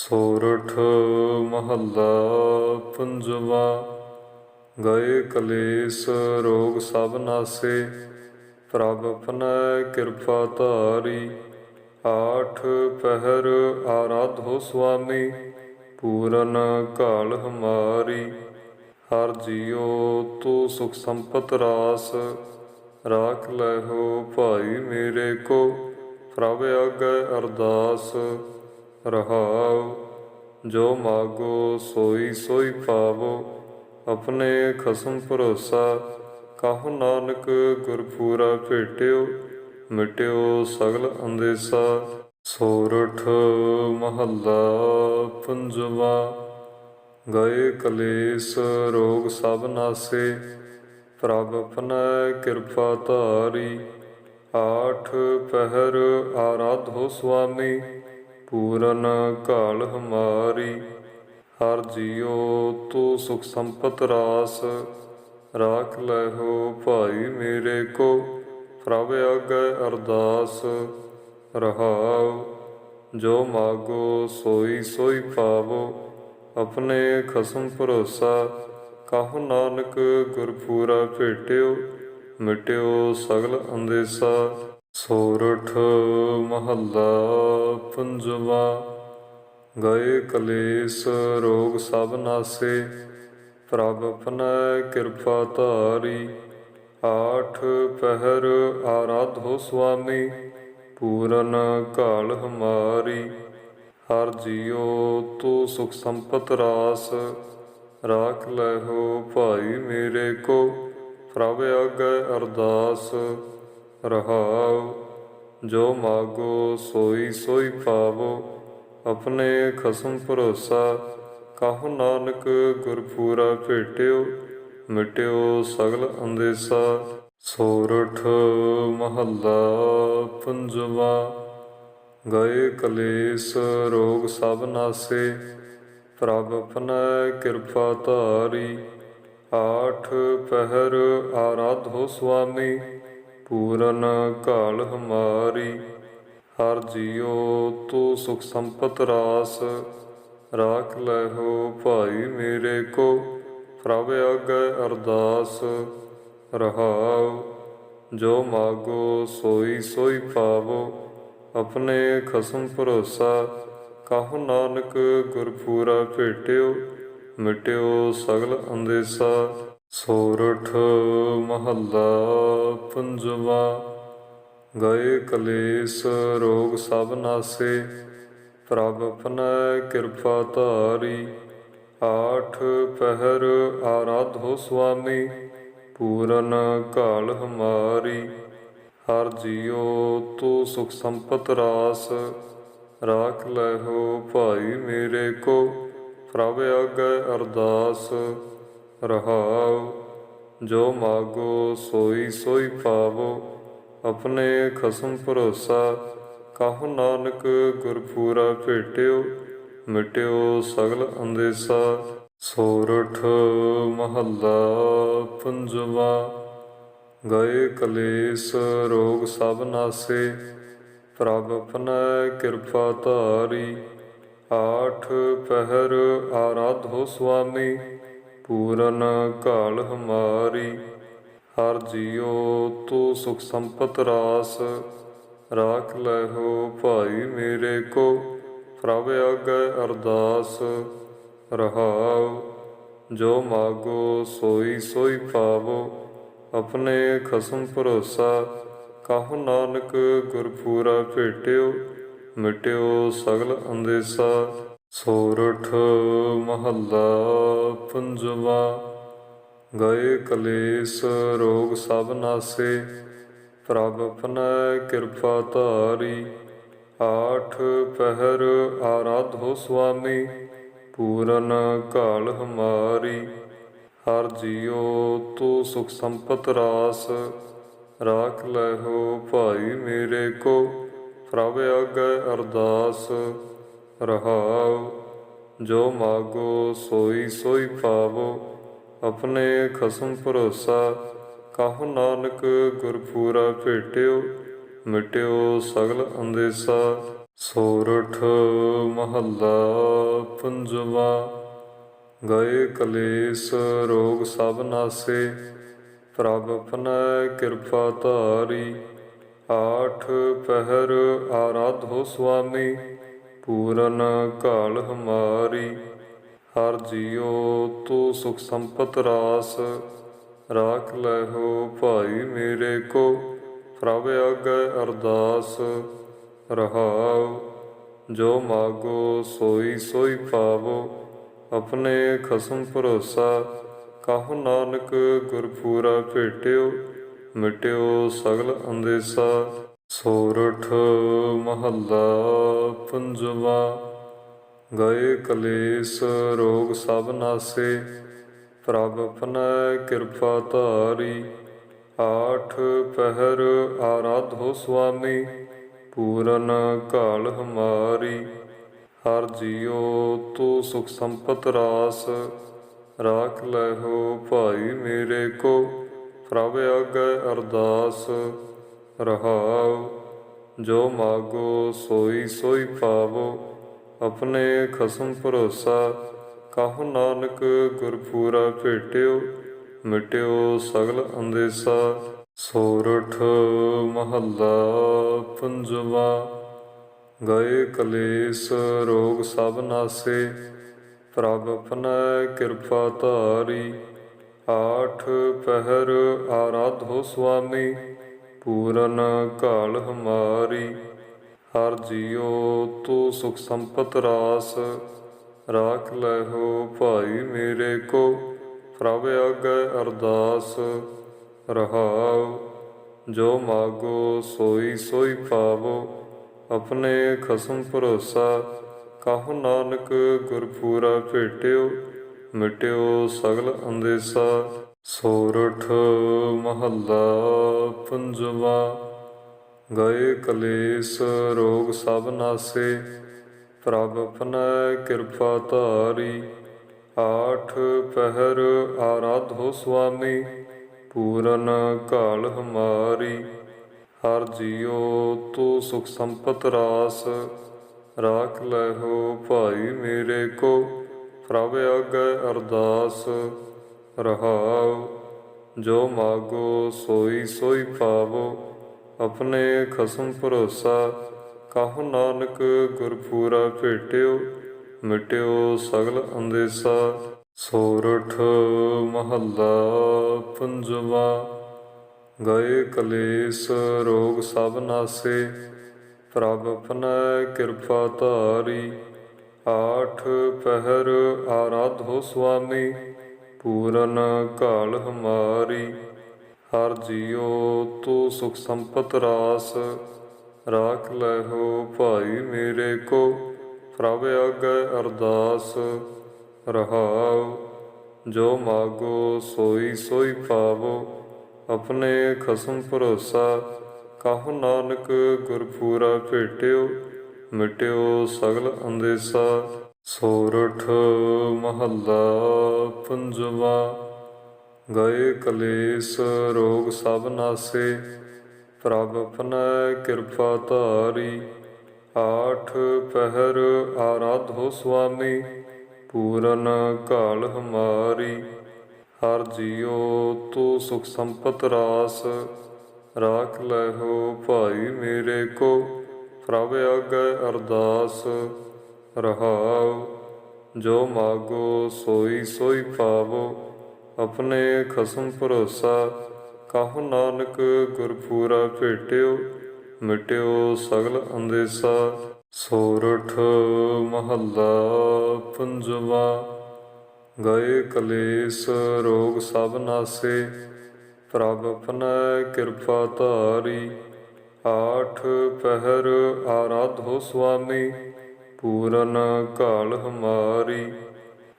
ਸੋਰਠ ਮਹੱਲਾ ਪੰਜਵਾ, ਗਏ ਕਲੇਸ਼ ਰੋਗ ਸਭ ਨਾਸੇ, ਪ੍ਰਭ ਆਪਣੈ ਕਿਰਪਾ ਧਾਰੀ, ਆਠ ਪਹਿਰ ਆਰਾਧੋ ਸੁਆਮੀ, ਪੂਰਨ ਕਾਲ ਹਮਾਰੀ, ਹਰ ਜੀਓ ਤੂੰ ਸੁਖ ਸੰਪਤ ਰਾਸ, ਰਾਖ ਲੈਹੋ ਭਾਈ ਮੇਰੇ ਕੋ, ਪ੍ਰਭ ਆਗੈ ਅਰਦਾਸ। ਰਹਾਉ, ਜੋ ਮਾਗੋ ਸੋਈ ਸੋਈ ਪਾਵੋ, ਆਪਣੇ ਖਸਮ ਭਰੋਸਾ, ਕਹੋ ਨਾਨਕ ਗੁਰਪੂਰਾ ਭੇਟਿਓ, ਮਿਟਿਓ ਸਗਲ ਅੰਦੇਸਾ। ਸੋਰਠ ਮਹੱਲਾ ਪੰਜਵਾ, ਗਏ ਕਲੇਸ਼ ਰੋਗ ਸਭ ਨਾਸੇ, ਪ੍ਰਭ ਆਪਣੈ ਕਿਰਪਾ ਧਾਰੀ, ਆਠ ਪਹਿਰ ਆਰਾਧੋ ਸੁਆਮੀ। ਪੂਰਨ ਕਾਲ ਹਮਾਰੀ, ਹਰ ਜੀਉ ਤੂੰ ਸੁਖ ਸੰਪਤ ਰਾਸ। ਰਾਖ ਲੈਹੋ ਭਾਈ ਮੇਰੇ ਕੋ, ਪ੍ਰਭ ਆਗੈ ਅਰਦਾਸ। ਰਹਾਉ, ਜੋ ਮਾਗੋ ਸੋਈ ਸੋਈ ਪਾਵੋ, ਆਪਣੇ ਖਸਮ ਭਰੋਸਾ। ਕਹੋ ਨਾਨਕ ਗੁਰਪੂਰਾ ਭੇਟਿਓ, ਮਿਟਿਓ ਸਗਲ ਅੰਦੇਸਾ। ਸੋਰਠ ਮਹੱਲਾ ਪੰਜਵਾ, ਗਏ ਕਲੇਸ਼ ਰੋਗ ਸਭ ਨਾਸੇ, ਪ੍ਰਭ ਆਪਣੈ ਕਿਰਪਾ ਧਾਰੀ, ਆਠ ਪਹਿਰ ਆਰਾਧੋ ਸੁਆਮੀ, ਪੂਰਨ ਕਾਲ ਹਮਾਰੀ, ਹਰ ਜੀਉ ਤੂੰ ਸੁਖ ਸੰਪਤ ਰਾਸ, ਰਾਖ ਲੈਹੋ ਭਾਈ ਮੇਰੇ ਕੋ, ਪ੍ਰਭ ਆਗੈ ਅਰਦਾਸ। ਰਹਾਉ, ਜੋ ਮਾਗੋ ਸੋਈ ਸੋਈ ਪਾਵੋ, ਆਪਣੇ ਖਸਮ ਭਰੋਸਾ, ਕਹੋ ਨਾਨਕ ਗੁਰਪੂਰਾ ਭੇਟਿਓ, ਮਿਟਿਓ ਸਗਲ ਅੰਦੇਸਾ। ਸੋਰਠ ਮਹੱਲਾ ਪੰਜਵਾ, ਗਏ ਕਲੇਸ਼ ਰੋਗ ਸਭ ਨਾਸੇ, ਪ੍ਰਭ ਆਪਣੈ ਕਿਰਪਾ ਧਾਰੀ, ਆਠ ਪਹਿਰ ਆਰਾਧੋ ਸੁਆਮੀ। ਪੂਰਨ ਕਾਲ ਹਮਾਰੀ, ਹਰ ਜੀਉ ਤੂੰ ਸੁਖ ਸੰਪਤ ਰਾਸ। ਰਾਖ ਲੈਹੋ ਭਾਈ ਮੇਰੇ ਕੋ, ਪ੍ਰਭ ਆਗੈ ਅਰਦਾਸ। ਰਹਾਉ, ਜੋ ਮਾਗੋ ਸੋਈ ਸੋਈ ਪਾਵੋ, ਆਪਣੇ ਖਸਮ ਭਰੋਸਾ। ਕਹੋ ਨਾਨਕ ਗੁਰਪੂਰਾ ਭੇਟਿਓ, ਮਿਟਿਓ ਸਗਲ ਅੰਦੇਸਾ। ਸੋਰਠ ਮਹੱਲਾ ਪੰਜਵਾ, ਗਏ ਕਲੇਸ਼ ਰੋਗ ਸਭ ਨਾਸੇ, ਪ੍ਰਭ ਆਪਣੈ ਕਿਰਪਾ ਧਾਰੀ, ਆਠ ਪਹਿਰ ਆਰਾਧੋ ਸੁਆਮੀ, ਪੂਰਨ ਕਾਲ ਹਮਾਰੀ, ਹਰ ਜੀਓ ਤੂੰ ਸੁਖ ਸੰਪਤ ਰਾਸ, ਰਾਖ ਲੈਹੋ ਭਾਈ ਮੇਰੇ ਕੋ, ਪ੍ਰਭ ਆਗੈ ਅਰਦਾਸ। ਰਹਾਉ, ਜੋ ਮਾਗੋ ਸੋਈ ਸੋਈ ਪਾਵੋ, ਆਪਣੇ ਖਸਮ ਭਰੋਸਾ, ਕਹੋ ਨਾਨਕ ਗੁਰਪੂਰਾ ਭੇਟਿਓ, ਮਿਟਿਓ ਸਗਲ ਅੰਦੇਸਾ। ਸੋਰਠ ਮਹੱਲਾ ਪੰਜਵਾ, ਗਏ ਕਲੇਸ਼ ਰੋਗ ਸਭ ਨਾਸੇ, ਪ੍ਰਭ ਆਪਣੈ ਕਿਰਪਾ ਧਾਰੀ, ਆਠ ਪਹਿਰ ਆਰਾਧੋ ਸੁਆਮੀ। ਪੂਰਨ ਕਾਲ ਹਮਾਰੀ, ਹਰ ਜੀਉ ਤੂੰ ਸੁਖ ਸੰਪਤ ਰਾਸ। ਰਾਖ ਲੈਹੋ ਭਾਈ ਮੇਰੇ ਕੋ, ਪ੍ਰਭ ਆਗੈ ਅਰਦਾਸ। ਰਹਾਉ, ਜੋ ਮਾਗੋ ਸੋਈ ਸੋਈ ਪਾਵੋ, ਆਪਣੇ ਖਸਮ ਭਰੋਸਾ। ਕਹੋ ਨਾਨਕ ਗੁਰਪੂਰਾ ਭੇਟਿਓ, ਮਿਟਿਓ ਸਗਲ ਅੰਦੇਸਾ। ਸੋਰਠ ਮਹੱਲਾ ਪੰਜਵਾ, ਗਏ ਕਲੇਸ਼ ਰੋਗ ਸਭ ਨਾਸੇ, ਪ੍ਰਭ ਆਪਣੈ ਕਿਰਪਾ ਧਾਰੀ, ਆਠ ਪਹਿਰ ਆਰਾਧੋ ਸੁਆਮੀ, ਪੂਰਨ ਕਾਲ ਹਮਾਰੀ। ਹਰ ਜੀਉ ਤੂੰ ਸੁਖ ਸੰਪਤ ਰਾਸ, ਰਾਖ ਲੈਹੋ ਭਾਈ ਮੇਰੇ ਕੋ, ਪ੍ਰਭ ਆਗੈ ਅਰਦਾਸ। ਰਹਾਉ, ਜੋ ਮਾਗੋ ਸੋਈ ਸੋਈ ਪਾਵੋ, ਆਪਣੇ ਖਸਮ ਭਰੋਸਾ, ਕਹੋ ਨਾਨਕ ਗੁਰਪੂਰਾ ਭੇਟਿਓ, ਮਿਟਿਓ ਸਗਲ ਅੰਦੇਸਾ। ਸੋਰਠ ਮਹੱਲਾ ਪੰਜਵਾ, ਗਏ ਕਲੇਸ਼ ਰੋਗ ਸਭ ਨਾਸੇ, ਪ੍ਰਭ ਆਪਣੈ ਕਿਰਪਾ ਧਾਰੀ, ਆਠ ਪਹਿਰ ਆਰਾਧੋ ਸੁਆਮੀ। ਪੂਰਨ ਕਾਲ ਹਮਾਰੀ, ਹਰ ਜੀਉ ਤੂੰ ਸੁਖ ਸੰਪਤ ਰਾਸ। ਰਾਖ ਲੈ ਹੋ ਭਾਈ ਮੇਰੇ ਕੋ, ਪ੍ਰਭ ਆਗੈ ਅਰਦਾਸ। ਰਹਾਉ, ਜੋ ਮਾਗੋ ਸੋਈ ਸੋਈ ਪਾਵੋ, ਆਪਣੇ ਖਸਮ ਭਰੋਸਾ। ਕਾਹੂ ਨਾਨਕ ਗੁਰਪੂਰਾ ਭੇਟਿਓ, ਮਿਟਿਓ ਸਗਲ ਅੰਦੇਸਾ। ਸੋਰਠ ਮਹੱਲਾ ਪੰਜਵਾ, ਗਏ ਕਲੇਸ਼ ਰੋਗ ਸਭ ਨਾਸੇ, ਪ੍ਰਭ ਆਪਣੈ ਕਿਰਪਾ ਧਾਰੀ, ਆਠ ਪਹਿਰ ਆਰਾਧੋ ਸੁਆਮੀ, ਪੂਰਨ ਕਾਲ ਹਮਾਰੀ, ਹਰ ਜੀਉ ਤੂੰ ਸੁਖ ਸੰਪਤ ਰਾਸ, ਰਾਖ ਲੈ ਹੋ ਭਾਈ ਮੇਰੇ ਕੋ, ਪ੍ਰਭ ਅਗੈ ਅਰਦਾਸ। ਰਹਾਉ, ਜੋ ਮਾਗੋ ਸੋਈ ਸੋਈ ਪਾਵੋ, ਆਪਣੇ ਖਸਮ ਭਰੋਸਾ, ਕਾਹੂ ਨਾਨਕ ਗੁਰਪੂਰਾ ਭੇਟਿਓ, ਮਿਟਿਓ ਸਗਲ ਅੰਦੇਸਾ। ਸੋਰਠ ਮਹੱਲਾ ਪੰਜਵਾ, ਗਏ ਕਲੇਸ਼ ਰੋਗ ਸਭ ਨਾਸੇ, ਪ੍ਰਭ ਆਪਣੈ ਕਿਰਪਾ ਧਾਰੀ, ਆਠ ਪਹਿਰ ਆਰਾਧੋ ਸੁਆਮੀ। ਪੂਰਨ ਕਾਲ ਹਮਾਰੀ, ਹਰ ਜੀਉ ਤੂੰ ਸੁਖ ਸੰਪਤ ਰਾਸ। ਰਾਖ ਲੈ ਹੋ ਭਾਈ ਮੇਰੇ ਕੋ, ਪ੍ਰਭ ਆਗੈ ਅਰਦਾਸ। ਰਹਾਉ, ਜੋ ਮਾਗੋ ਸੋਈ ਸੋਈ ਪਾਵੋ, ਆਪਣੇ ਖਸਮ ਭਰੋਸਾ। ਕਾਹੂ ਨਾਨਕ ਗੁਰਪੂਰਾ ਭੇਟਿਓ, ਮਿਟਿਓ ਸਗਲ ਅੰਦੇਸਾ। ਸੋਰਠ ਮਹੱਲਾ ਪੰਜਵਾ, ਗਏ ਕਲੇਸ਼ ਰੋਗ ਸਭ ਨਾਸੇ, ਪ੍ਰਭ ਆਪਣੈ ਕਿਰਪਾ ਧਾਰੀ, ਆਠ ਪਹਿਰ ਆਰਾਧੋ ਸੁਆਮੀ, ਪੂਰਨ ਕਾਲ ਹਮਾਰੀ, ਹਰ ਜੀਉ ਤੂੰ ਸੁਖ ਸੰਪਤ ਰਾਸ, ਰਾਖ ਲੈ ਹੋ ਭਾਈ ਮੇਰੇ ਕੋ, ਪ੍ਰਭ ਅਗੈ ਅਰਦਾਸ। ਰਹਾਉ, ਜੋ ਮਾਗੋ ਸੋਈ ਸੋਈ ਪਾਵੋ, ਆਪਣੇ ਖਸਮ ਭਰੋਸਾ, ਕਾਹੂ ਨਾਨਕ ਗੁਰਪੂਰਾ ਭੇਟਿਓ, ਮਿਟਿਓ ਸਗਲ ਅੰਦੇਸਾ। ਸੋਰਠ ਮਹੱਲਾ ਪੰਜਵਾ, ਗਏ ਕਲੇਸ਼ ਰੋਗ ਸਭ ਨਾਸੇ, ਪ੍ਰਭ ਆਪਣੈ ਕਿਰਪਾ ਧਾਰੀ, ਆਠ ਪਹਿਰ ਆਰਾਧੋ ਸੁਆਮੀ। ਪੂਰਨ ਕਾਲ ਹਮਾਰੀ, ਹਰ ਜੀਉ ਤੂੰ ਸੁਖ ਸੰਪਤ ਰਾਸ। ਰਾਖ ਲੈ ਹੋ ਭਾਈ ਮੇਰੇ ਕੋ, ਪ੍ਰਭ ਆਗੈ ਅਰਦਾਸ। ਰਹਾਉ, ਜੋ ਮਾਗੋ ਸੋਈ ਸੋਈ ਪਾਵੋ, ਆਪਣੇ ਖਸਮ ਭਰੋਸਾ। ਕਾਹੂ ਨਾਨਕ ਗੁਰਪੂਰਾ ਭੇਟਿਓ, ਮਿਟਿਓ ਸਗਲ ਅੰਦੇਸਾ। ਸੋਰਠ ਮਹੱਲਾ ਪੰਜਵਾ, ਗਏ ਕਲੇਸ਼ ਰੋਗ ਸਭ ਨਾਸੇ, ਪ੍ਰਭ ਆਪਣੈ ਕਿਰਪਾ ਧਾਰੀ, ਆਠ ਪਹਿਰ ਆਰਾਧੋ ਸੁਆਮੀ, ਪੂਰਨ ਕਾਲ ਹਮਾਰੀ, ਹਰ ਜੀਉ ਤੂੰ ਸੁਖ ਸੰਪਤ ਰਾਸ, ਰਾਖ ਲੈ ਹੋ ਭਾਈ ਮੇਰੇ ਕੋ, ਪ੍ਰਭ ਆਗੈ ਅਰਦਾਸ। ਰਹਾਉ, ਜੋ ਮਾਗੋ ਸੋਈ ਸੋਈ ਪਾਵੋ, ਆਪਣੇ ਖਸਮ ਭਰੋਸਾ, ਕਾਹੂ ਨਾਨਕ ਗੁਰਪੂਰਾ ਭੇਟਿਓ, ਮਿਟਿਓ ਸਗਲ ਅੰਦੇਸਾ। ਸੋਰਠ ਮਹੱਲਾ ਪੰਜਵਾ, ਗਏ ਕਲੇਸ਼ ਰੋਗ ਸਭ ਨਾਸੇ, ਪ੍ਰਭ ਆਪਣੈ ਕਿਰਪਾ ਧਾਰੀ, ਆਠ ਪਹਿਰ ਆਰਾਧੋ ਸੁਆਮੀ। ਪੂਰਨ ਕਾਲ ਹਮਾਰੀ,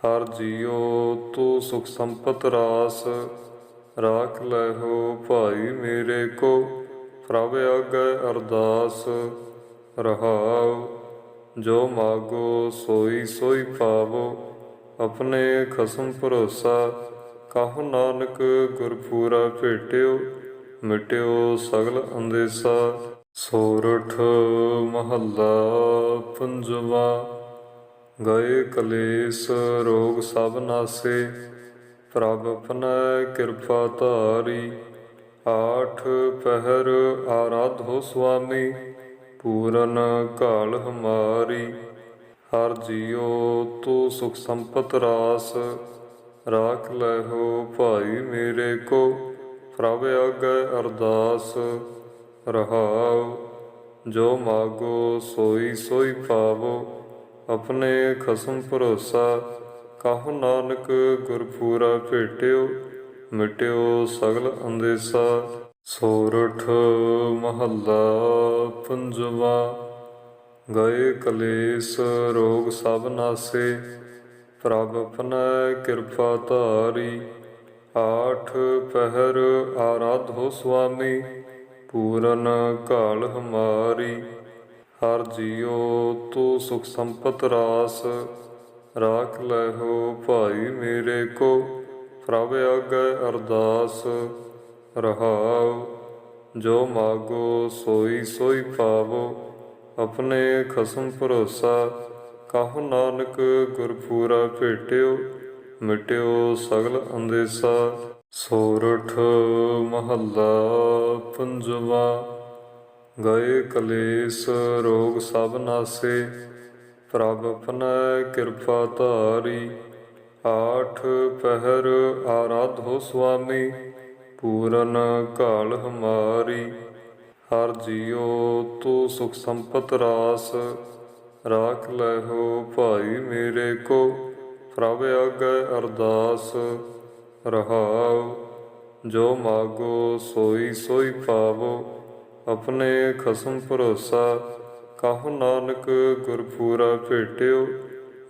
ਹਰ ਜੀਉ ਤੂੰ ਸੁਖ ਸੰਪਤ ਰਾਸ। ਰਾਖ ਲੈ ਭਾਈ ਮੇਰੇ ਕੋ, ਪ੍ਰਭ ਆਗੈ ਅਰਦਾਸ। ਰਹਾਉ, ਜੋ ਮਾਗੋ ਸੋਈ ਸੋਈ ਪਾਵੋ, ਆਪਣੇ ਖਸਮ ਭਰੋਸਾ। ਕਾਹੂ ਨਾਨਕ ਗੁਰਪੂਰਾ ਭੇਟਿਓ, ਮਿਟਿਓ ਸਗਲ ਅੰਦੇਸਾ। ਸੋਰਠ ਮਹੱਲਾ ਪੰਜਵਾ, ਗਏ ਕਲੇਸ਼ ਰੋਗ ਸਭ ਨਾਸੇ, ਪ੍ਰਭ ਆਪਣੈ ਕਿਰਪਾ ਧਾਰੀ, ਆਠ ਪਹਿਰ ਆਰਾਧੋ ਸੁਆਮੀ, ਪੂਰਨ ਕਾਲ ਹਮਾਰੀ, ਹਰ ਜੀਉ ਤੂੰ ਸੁਖ ਸੰਪਤ ਰਾਸ, ਰਾਖ ਲੈਹੋ ਭਾਈ ਮੇਰੇ ਕੋ, ਪ੍ਰਭ ਅਗੈ ਅਰਦਾਸ। ਰਹਾਉ, ਜੋ ਮਾਗੋ ਸੋਈ ਸੋਈ ਪਾਵੋ, ਆਪਣੇ ਖਸਮ ਭਰੋਸਾ, ਕਾਹੂ ਨਾਨਕ ਗੁਰਪੂਰਾ ਭੇਟਿਓ, ਮਿਟਿਓ ਸਗਲ ਅੰਦੇਸਾ। ਸੋਰਠ ਮਹੱਲਾ ਪੰਜਵਾ, ਗਏ ਕਲੇਸ਼ ਰੋਗ ਸਭ ਨਾਸੇ, ਪ੍ਰਭ ਆਪਣੈ ਕਿਰਪਾ ਧਾਰੀ, ਆਠ ਪਹਿਰ ਆਰਾਧੋ ਸੁਆਮੀ। ਪੂਰਨ ਕਾਲ ਹਮਾਰੀ, ਹਰ ਜੀਉ ਤੂੰ ਸੁਖ ਸੰਪਤ ਰਾਸ। ਰਾਖ ਲੈਹੋ ਭਾਈ ਮੇਰੇ ਕੋ, ਪ੍ਰਭ ਆਗੈ ਅਰਦਾਸ। ਰਹਾਉ, ਜੋ ਮਾਗੋ ਸੋਈ ਸੋਈ ਪਾਵੋ, ਆਪਣੇ ਖਸਮ ਭਰੋਸਾ। ਕਾਹੂ ਨਾਨਕ ਗੁਰਪੂਰਾ ਭੇਟਿਓ, ਮਿਟਿਓ ਸਗਲ ਅੰਦੇਸਾ। ਸੋਰਠ ਮਹੱਲਾ ਪੰਜਵਾ, ਗਏ ਕਲੇਸ਼ ਰੋਗ ਸਭ ਨਾਸੇ, ਪ੍ਰਭ ਆਪਣੈ ਕਿਰਪਾ ਧਾਰੀ, ਆਠ ਪਹਿਰ ਆਰਾਧੋ ਸੁਆਮੀ, ਪੂਰਨ ਕਾਲ ਹਮਾਰੀ, ਹਰ ਜੀਓ ਤੂੰ ਸੁਖ ਸੰਪਤ ਰਾਸ, ਰਾਖ ਲੈਹੋ ਭਾਈ ਮੇਰੇ ਕੋ, ਪ੍ਰਭ ਆਗੈ ਅਰਦਾਸ। ਰਹਾਉ, ਜੋ ਮਾਗੋ ਸੋਈ ਸੋਈ ਪਾਵੋ, ਆਪਣੇ ਖਸਮ ਭਰੋਸਾ, ਕਾਹੂ ਨਾਨਕ ਗੁਰਪੂਰਾ ਭੇਟਿਓ,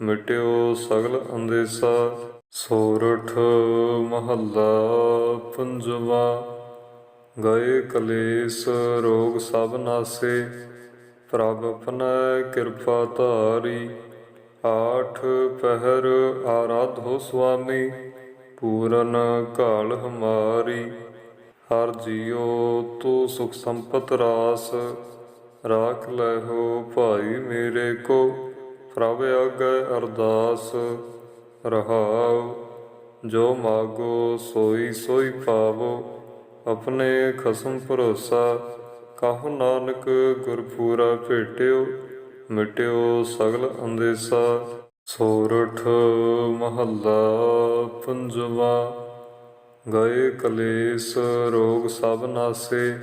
ਮਿਟਿਓ ਸਗਲ ਅੰਦੇਸਾ। ਸੋਰਠ ਮਹੱਲਾ ਪੰਜਵਾ, ਗਏ ਕਲੇਸ਼ ਰੋਗ ਸਭ ਨਾਸੇ, ਪ੍ਰਭ ਆਪਣੈ ਕਿਰਪਾ ਧਾਰੀ, ਆਠ ਪਹਿਰ ਆਰਾਧੋ ਸੁਆਮੀ। ਪੂਰਨ ਕਾਲ ਹਮਾਰੀ, ਹਰ ਜੀਉ ਤੂੰ ਸੁਖ ਸੰਪਤ ਰਾਸ। ਰਾਖ ਲੈਹੋ ਭਾਈ ਮੇਰੇ ਕੋ, ਪ੍ਰਭ ਆਗੈ ਅਰਦਾਸ। ਰਹਾਉ, ਜੋ ਮਾਗੋ ਸੋਈ ਸੋਈ ਪਾਵੋ, ਆਪਣੇ ਖਸਮ ਭਰੋਸਾ। ਕਾਹੂ ਨਾਨਕ ਗੁਰਪੂਰਾ ਭੇਟਿਓ, ਮਿਟਿਓ ਸਗਲ ਅੰਦੇਸਾ। ਸੋਰਠ ਮਹੱਲਾ ਪੰਜਵਾ, ਗਏ ਕਲੇਸ਼ ਰੋਗ ਸਭ ਨਾਸੇ,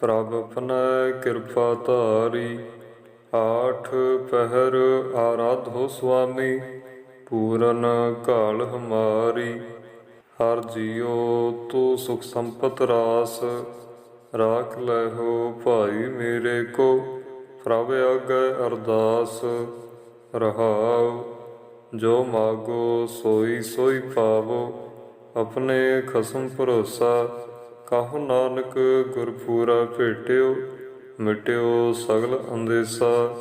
ਪ੍ਰਭ ਆਪਣੈ ਕਿਰਪਾ ਧਾਰੀ, ਆਠ ਪਹਿਰ ਆਰਾਧੋ ਸੁਆਮੀ, ਪੂਰਨ ਕਾਲ ਹਮਾਰੀ, ਹਰ ਜੀਉ ਤੂੰ ਸੁਖ ਸੰਪਤ ਰਾਸ, ਰਾਖ ਲੈਹੋ ਭਾਈ ਮੇਰੇ ਕੋ, ਪ੍ਰਭ ਆਗੈ ਅਰਦਾਸ। ਰਹਾਉ, ਜੋ ਮਾਗੋ ਸੋਈ ਸੋਈ ਪਾਵੋ, ਆਪਣੇ ਖਸਮ ਭਰੋਸਾ, ਕਾਹੂ ਨਾਨਕ ਗੁਰਪੂਰਾ ਭੇਟਿਓ, ਮਿਟਿਓ ਸਗਲ ਅੰਦੇਸਾ।